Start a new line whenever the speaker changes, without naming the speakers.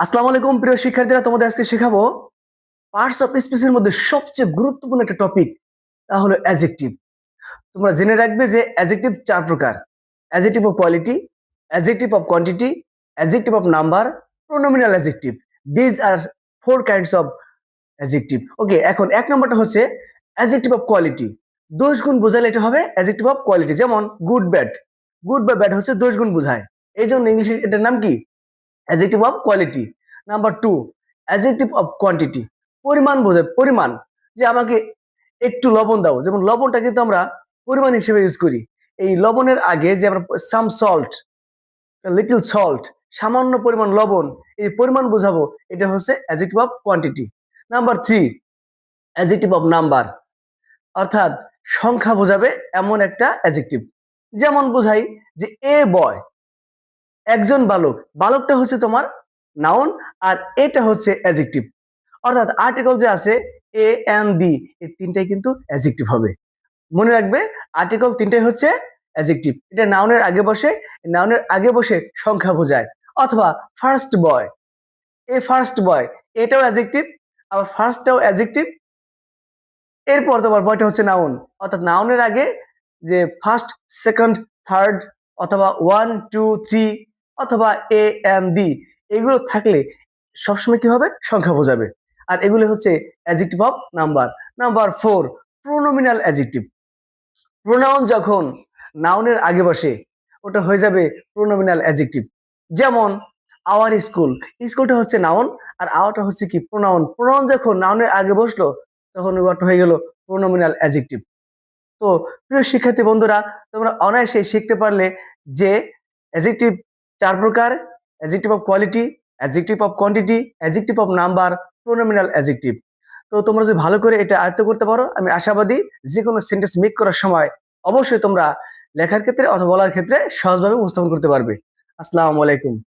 আসসালামু আলাইকুম প্রিয় শিক্ষার্থীরা, তোমাদের আজকে শেখাবো পার্টস অফ স্পিচের মধ্যে সবচেয়ে গুরুত্বপূর্ণ একটা টপিক তা হলো অ্যাজেক্টিভ তোমরা জেনে রাখবে যে অ্যাজেক্টিভ চার প্রকার adjective of quality adjective of quantity adjective of number pronominal adjective these are four kinds of adjective okay এখন এক নম্বরটা হচ্ছে অ্যাজেক্টিভ অফ কোয়ালিটি দোষ গুণ বোঝালে এটা হবে অ্যাজেক্টিভ অফ কোয়ালিটি যেমন গুড ব্যাড গুড বা ব্যাড হচ্ছে দোষ গুণ বোঝায়। এই জন্য ইংলিশে এটার নাম কি? Adjective of quality number two adjective of quantity পরিমাণ বোঝায় পরিমাণ। যে আমাকে একটু লবণ দাও। যেমন লবণটা কিন্তু আমরা পরিমাণ হিসেবে ইউজ করি। এই লবণের আগে যে আমরা সাম সল্ট লিটল সল্ট সামান্য পরিমাণ লবণ, এই পরিমাণ বোঝাবো, এটা হচ্ছে adjective of quantity number three adjective of number অর্থাৎ সংখ্যা বোঝাবে এমন একটা অ্যাজেক্টিভ যেমন বোঝাই যে এ বয় একজন বালক। বালকটা হচ্ছে তোমার নাউন আর এটা হচ্ছে অ্যাজেক্টিভ অর্থাৎ আর্টিকল যে আছে এ এন দি এই তিনটাই কিন্তু অ্যাজেক্টিভ হবে। মনে রাখবে আর্টিকল তিনটাই হচ্ছে অ্যাজেক্টিভ এটা নাউনের আগে বসে নাউনের আগে বসে সংখ্যা বোঝায়। অথবা ফার্স্ট বয় এ ফার্স্ট বয় এটাও অ্যাজেক্টিভ আবার ফার্স্টটাও অ্যাজেক্টিভ এরপর তোমার বয়টা হচ্ছে নাউন অর্থাৎ নাউনের আগে যে ফার্স্ট সেকেন্ড থার্ড অথবা ওয়ান টু থ্রি অথবা এ এন ডি এগুলো থাকলে সবসময় কি হবে? সংখ্যা বোঝাবে। আর এগুলো হচ্ছে adjective of number number four pronominal adjective pronoun যখন নাউনের আগে বসে, ওটা হয়ে যাবে প্রোনোমিনাল অ্যাজেক্টিভ যেমন আওয়ার স্কুল স্কুলটা হচ্ছে নাউন আর আওয়ারটা হচ্ছে কি প্রোনাউন প্রোনাউন যখন নাউনের আগে বসল, তখন ওটা হয়ে গেল প্রোনোমিনাল অ্যাজেক্টিভ তো প্রিয় শিক্ষার্থী বন্ধুরা, তোমরা অনায়াসে শিখতে পারলে যে অ্যাজেক্টিভ চার প্রকার adjective of quality adjective of quantity adjective of number pronominal adjective তো তোমরা যদি ভালো করে এটা আয়ত্ত করতে পারো, আমি আশাবাদী যে কোনো সেন্টেন্স মেক করার সময় অবশ্যই তোমরা লেখার ক্ষেত্রে অথবা বলার ক্ষেত্রে সহজভাবে উপস্থাপন করতে পারবে। আসসালামু আলাইকুম।